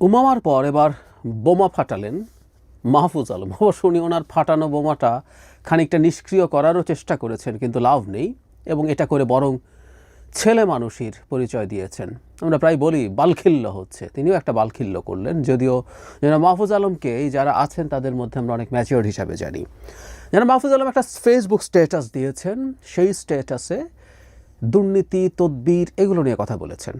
উমামার পর এবার বোমা ফাটালেন মাহফুজ আলম। অবশ্য উনি ওনার ফাটানো বোমাটা খানিকটা নিষ্ক্রিয় করারও চেষ্টা করেছেন, কিন্তু লাভ নেই এবং এটা করে বরং ছেলে মানুষের পরিচয় দিয়েছেন। আমরা প্রায় বলি, বালখিল্য হচ্ছে। তিনিও একটা বালখিল্য করলেন, যদিও যেন মাহফুজ আলমকে যারা আছেন তাদের মধ্যে আমরা অনেক ম্যাচিওর হিসাবে জানি। যেন মাহফুজ আলম একটা ফেসবুক স্ট্যাটাস দিয়েছেন। সেই স্ট্যাটাসে দুর্নীতি, তদ্বির, এগুলো নিয়ে কথা বলেছেন।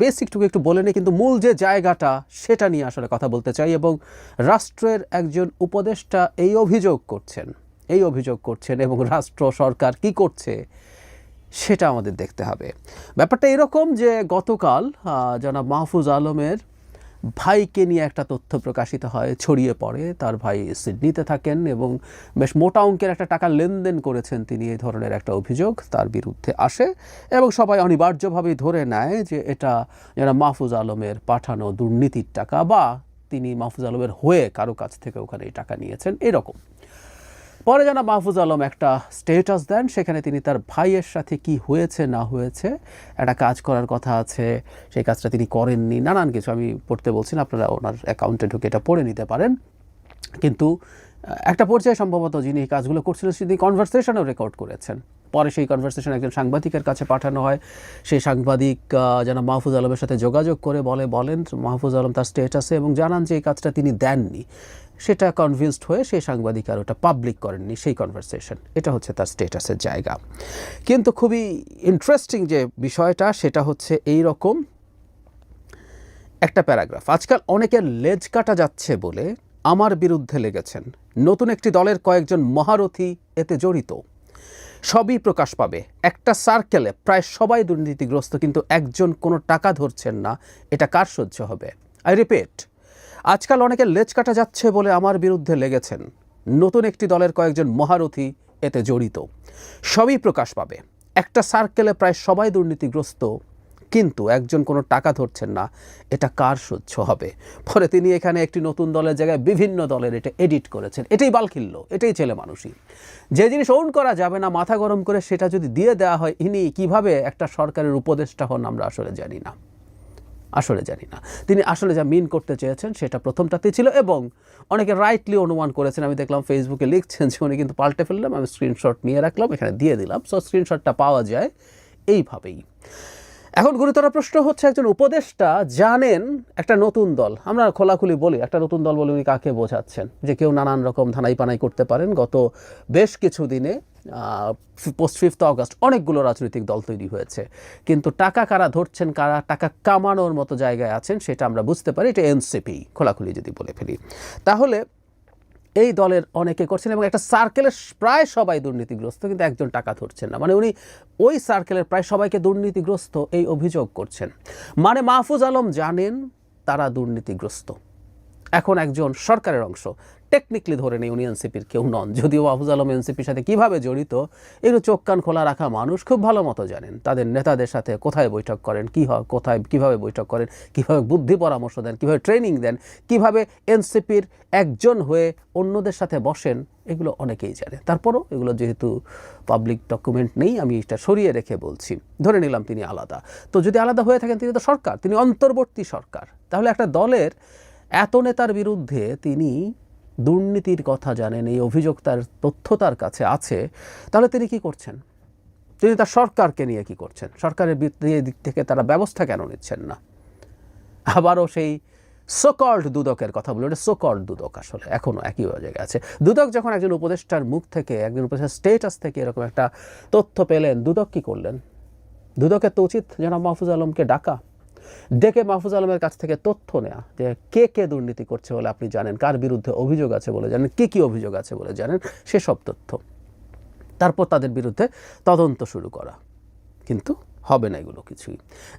বেসিকটুকু একটু বলে নিই, কিন্তু মূল যে জায়গাটা, সেটা নিয়ে আসলে কথা বলতে চাই এবং রাষ্ট্রের একজন উপদেষ্টা এই অভিযোগ করছেন। এই অভিযোগ করছেন এবং রাষ্ট্র সরকার কি করছে, সেটা আমাদের দেখতে হবে। ব্যাপারটা এরকম যে গতকাল জনাব মাহফুজ আলমের ভাইকে নিয়ে একটা তথ্য প্রকাশিত হয়, ছড়িয়ে পড়ে। তার ভাই সিডনিতে থাকেন এবং বেশ মোটা অঙ্কের একটা টাকা লেনদেন করেছেন তিনি এই ধরনের একটা অভিযোগ। তার বিরুদ্ধে আসে এবং সবাই অনিবার্যভাবেই ধরে নেয় যে এটা যারা মাহফুজ আলমের পাঠানো দুর্নীতির টাকা বা তিনি মাহফুজ আলমের হয়ে কারও কাছ থেকে ওখানে এই টাকা নিয়েছেন। এরকম। পরে জানা মাহফুজ আলম একটা স্টেটাস দেন, সেখানে তিনি তার ভাইয়ের সাথে কি হয়েছে, না হয়েছে, একটা কাজ করার কথা আছে, সেই কাজটা তিনি করেননি, নানান কিছু আমি পড়তে বলছি না, আপনারা ওনার অ্যাকাউন্টে ঢুকে এটা পড়ে নিতে পারেন। কিন্তু একটা পর্যায়ে সম্ভবত যিনি এই কাজগুলো করছিলেন তিনি কনভারসেশনও রেকর্ড করেছেন। পরে সেই কনভারসেশন একজন সাংবাদিকের কাছে পাঠানো হয়। সেই সাংবাদিক যেন মাহফুজ আলমের সাথে যোগাযোগ করে বলে, বলেন, মাহফুজ আলম তার স্টেটাসে এবং জানান যে এই কাজটা তিনি দেননি। সেটা কনভিন্সড হয়ে সেই সাংবাদিক আর ওটা পাবলিক করেননি সেই কনভারসেশন এটা হচ্ছে তার স্টেটাসের জায়গা। কিন্তু খুবই ইন্টারেস্টিং যে বিষয়টা, সেটা হচ্ছে এই রকম একটা প্যারাগ্রাফ। আজকাল অনেকের লেজ কাটা যাচ্ছে বলে আমার বিরুদ্ধে লেগেছেন। নতুন একটি দলের কয়েকজন মহারথী এতে জড়িত। সবই প্রকাশ পাবে। একটা সার্কেলে প্রায় সবাই দুর্নীতিগ্রস্ত, কিন্তু একজন কোনো টাকা ধরছেন না। এটা কার সহ্য হবে? আই রিপিট, আজকাল অনেকে লেজ কাটা যাচ্ছে বলে আমার বিরুদ্ধে লেগেছেন। নতুন একটি দলের কয়েকজন মহারথী এতে জড়িত। সবই প্রকাশ পাবে। একটা সার্কেলে প্রায় সবাই দুর্নীতিগ্রস্ত কিন্তু একজন কোনো টাকা ধরছেন না। এটা কার সহ্য হবে? পরে তিনি এখানে একটি নতুন দলের জায়গায় বিভিন্ন দলের এটা এডিট করেছেন। এটাই বালখিল্য এটাই ছেলে মানুষই। যে জিনিস ওন করা যাবে না, মাথা গরম করে সেটা যদি দিয়ে দেওয়া হয়, ইনি কীভাবে একটা সরকারের উপদেষ্টা হন আমরা আসলে জানি না। আসলে জানি না। তিনি আসলে যা মিন করতে চেয়েছেন সেটা প্রথমটাতেই ছিল এবং অনেকে রাইটলি অনুমান করেছেন। আমি দেখলাম ফেসবুকে লিখছেন যে উনি কিন্তু পাল্টে ফেললাম আমি স্ক্রিনশট নিয়ে রাখলাম, এখানে দিয়ে দিলাম। সো স্ক্রিনশটটা পাওয়া যায় এইভাবেই। এখন গুরুতর প্রশ্ন হচ্ছে একজন উপদেষ্টা জানেন একটা নতুন দল। আমরা খোলাখুলি বলি, একটা নতুন দল বলে উনি কাকে বোঝাচ্ছেন? যে কেউ নানান রকম ধানাই পানাই করতে পারেন। গত বেশ কিছু দিনে পোস্ট ফিফথ অগস্ট অনেকগুলো রাজনৈতিক দল তৈরি হয়েছে। কিন্তু টাকা কারা ধরছেন, কারা টাকা কামানোর মতো জায়গায় আছেন, সেটা আমরা বুঝতে পারি। এটা এনসিপি। খোলাখুলি যদি বলে ফেলি। তাহলে এই দলের অনেকে করছেন এবং একটা সার্কেলের প্রায় সবাই দুর্নীতিগ্রস্ত, কিন্তু একজন টাকা ধরছেন না। মানে উনি ওই সার্কেলের প্রায় সবাইকে দুর্নীতিগ্রস্ত এই অভিযোগ করছেন। মানে মাহফুজ আলম জানেন তারা দুর্নীতিগ্রস্ত। এখন একজন সরকারের অংশ। টেকনিক্যালি ধরে নেই উনি এনসিপির কেউ নন। যদিও মাহফুজ আলম এনসিপির সাথে কীভাবে জড়িত এগুলো চোখ কান খোলা রাখা মানুষ খুব ভালো মতো জানেন। তাদের নেতাদের সাথে কোথায় বৈঠক করেন, কী হয়, কোথায়, কীভাবে বৈঠক করেন, কীভাবে বুদ্ধি পরামর্শ দেন, কীভাবে ট্রেনিং দেন, কীভাবে এনসিপির একজন হয়ে অন্যদের সাথে বসেন, এগুলো অনেকেই জানে তারপরও এগুলো যেহেতু পাবলিক ডকুমেন্ট নেই, আমি এটা সরিয়ে রেখে বলছি। ধরে নিলাম তিনি আলাদা। তো যদি আলাদা হয়ে থাকেন, তিনি তো সরকার, তিনি অন্তর্বর্তী সরকার। তাহলে একটা দলের এত নেতার বিরুদ্ধে তিনি দুর্নীতির কথা জানেন, এই অভিযোগ তার তথ্য তার কাছে আছে, তাহলে তিনি কি করছেন? তিনি তার সরকারকে নিয়ে কি করছেন? সরকারের দিক থেকে তারা ব্যবস্থা কেন নিচ্ছেন না? আবারও সেই সোকল্ড দুদকের কথা বলে ওটা সোকল্ড দুদক আসলে এখনও একই জায়গায় আছে দুদক যখন একজন উপদেষ্টার মুখ থেকে, একজন উপদেষ্টার স্টেটাস থেকে এরকম একটা তথ্য পেলেন, দুদক কি করলেন? দুদকের তো উচিত জনাব মাহফুজ আলমকে ডাকা। ডেকে মাহফুজ আলমের কাছ থেকে তথ্য নেওয়া যে কে কে দুর্নীতি করছে বলে আপনি জানেন, কার বিরুদ্ধে অভিযোগ আছে বলে জানেন, কী কী অভিযোগ আছে বলে জানেন, সেসব তথ্য। তারপর তাদের বিরুদ্ধে তদন্ত শুরু করা। কিন্তু হবে না এগুলো কিছুই।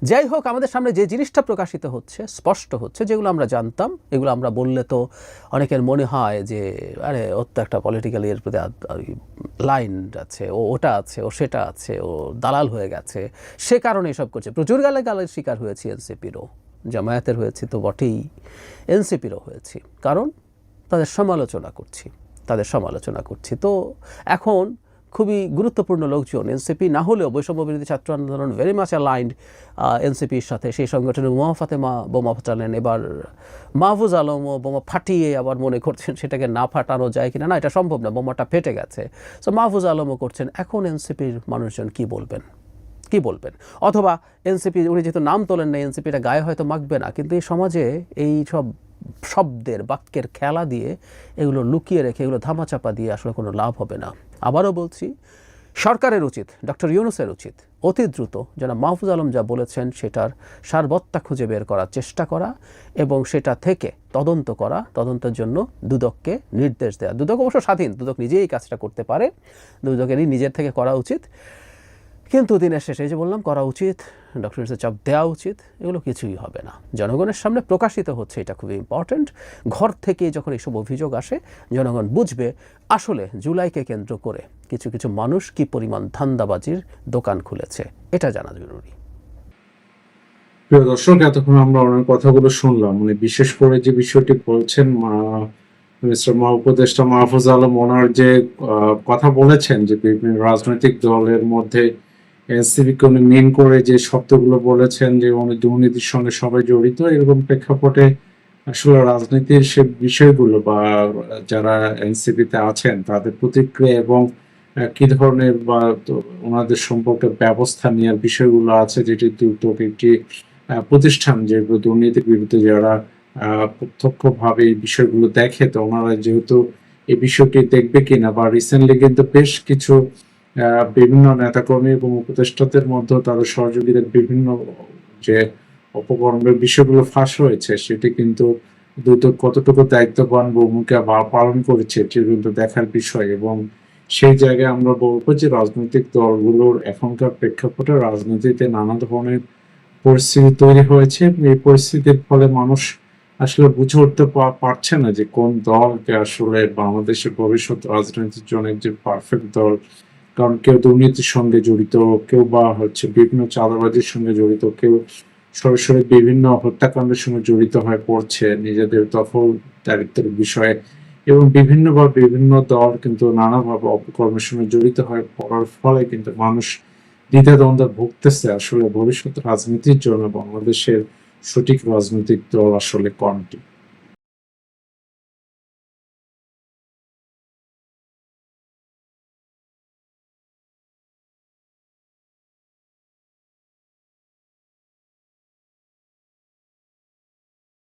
যাই হোক, আমাদের সামনে যে জিনিসটা প্রকাশিত হচ্ছে, স্পষ্ট হচ্ছে, যেগুলো আমরা জানতাম, এগুলো আমরা বললে তো অনেকের মনে হয় যে, আরে ওর তো একটা পলিটিক্যাল এর প্রতি লাইন আছে, ও ওটা আছে, ও সেটা আছে, ও দালাল হয়ে গেছে, সে কারণে এসব করছে। প্রচুর গালে গালের শিকার হয়েছি এনসিপিরও জামায়াতের হয়েছে তো বটেই। এনসিপিরও হয়েছি, কারণ তাদের সমালোচনা করছি, তাদের সমালোচনা করছি। তো এখন খুবই গুরুত্বপূর্ণ লোকজন, এনসিপি না হলেও বৈষম্য বিরোধী ছাত্র আন্দোলন ভেরি মাচ অ্যালাইন্ড এনসিপির সাথে। সেই সংগঠনের মোমা ফাতেমা বোমা ফাটালেন। এবার মাহফুজ আলমও বোমা ফাটিয়ে আবার মনে করছেন সেটাকে না ফাটানো যায় কিনা। না, এটা সম্ভব না, বোমাটা ফেটে গেছে। সো মাহফুজ আলমও করছেন, এখন এনসিপির মানুষজন কি বলবেন? কি বলবেন? অথবা এনসিপি, উনি যেহেতু নাম তোলেন না এনসিপিটা গায়ে হয়তো মাখবে না, কিন্তু এই সমাজে এই সব শব্দের, বাক্যের খেলা দিয়ে এগুলো লুকিয়ে রেখে, এগুলো ধামাচাপা দিয়ে আসলে কোনো লাভ হবে না। আবারও বলছি, সরকারের উচিত, ডক্টর ইউনুসের উচিত, অতি দ্রুত যেন মাহফুজ আলম যা বলেছেন সেটার সারবত্তা খুঁজে বের করার চেষ্টা করা এবং সেটা থেকে তদন্ত করা, তদন্তের জন্য দুদককে নির্দেশ দেওয়া দুদক অবশ্য স্বাধীন, দুদক নিজেই কাজটা করতে পারে দুদকেরই নিজের থেকে করা উচিত। কিন্তু দিনের শেষে যে বললাম, করা উচিত ডক্টর চাপ দেওয়া উচিত, এগুলো কিছুই হবে না। জনগণের সামনে প্রকাশিত হচ্ছে এটা খুবই ইম্পর্ট্যান্ট ঘর থেকে যখন এইসব অভিযোগ আসে, জনগণ বুঝবে আসলে জুলাইকে কেন্দ্র করে কিছু কিছু মানুষ কি পরিমাণ ধান্দাবাজির দোকান খুলেছে। এটা জানা জরুরি। প্রিয় দর্শক, এতক্ষণ আমরা অনেক কথাগুলো শুনলাম। মানে বিশেষ করে যে বিষয়টি বলছেন মিস্টার মহা উপদেষ্টা মাহফুজ আলম, ওনার যে কথা বলেছেন যে বিভিন্ন রাজনৈতিক দলের মধ্যে এনসিপিকে উনি মেন করে যে শব্দগুলো বলেছেন, যে উনি দুর্নীতির সঙ্গে সবাই জড়িত, এরকম প্রেক্ষাপটে আসলে রাজনীতির সে বিষয়গুলো বা যারা এনসিপিতে আছেন, তাদের প্রতিক্রিয়া এবং কি ধরনের বা ওনাদের সম্পর্কে ব্যবস্থা নেওয়ার বিষয়গুলো আছে, যেটি দুদক একটি প্রতিষ্ঠান যেগুলো দুর্নীতির বিরুদ্ধে যারা প্রত্যক্ষভাবে এই বিষয়গুলো দেখে, তো ওনারা যেহেতু এই বিষয়টি দেখবে কিনা বা রিসেন্টলি কিন্তু বেশ কিছু বিভিন্ন নেতাকর্মী এবং উপদেষ্টাদের মধ্যে তাদের সহযোগীদের বিভিন্ন যে অপকর্মের বিষয়গুলো ফাঁস হয়েছে, সেটি কিন্তু দ্রুত কতটুকু দায়িত্ববান ভূমিকা বা পালন করেছে এটি কিন্তু দেখার বিষয়। এবং সেই জায়গায় আমরা বলব যে রাজনৈতিক দলগুলোর এখনকার প্রেক্ষাপটে রাজনীতিতে নানা ধরনের পরিস্থিতি তৈরি হয়েছে। এই পরিস্থিতির ফলে মানুষ আসলে বুঝে উঠতে পারছে না যে কোন দলকে আসলে বাংলাদেশের ভবিষ্যৎ রাজনীতির জন্য যে পারফেক্ট দল কারণ কেউ দুর্নীতির সঙ্গে জড়িত, কেউ বা হচ্ছে বিভিন্ন চাঁদাবাজির সঙ্গে জড়িত, কেউ সরাসরি বিভিন্ন হত্যাকাণ্ডের সঙ্গে জড়িত হয়ে পড়ছে নিজেদের দখল দারিদ্রের বিষয়ে এবং বিভিন্ন বা বিভিন্ন দল কিন্তু নানাভাবে অপকর্মের সঙ্গে জড়িত হয়ে পড়ার ফলে কিন্তু মানুষ দ্বিধাদ্বন্দ্বে ভুগতেছে। আসলে ভবিষ্যৎ রাজনীতির জন্য বাংলাদেশের সঠিক রাজনৈতিক দল আসলে কোনটি?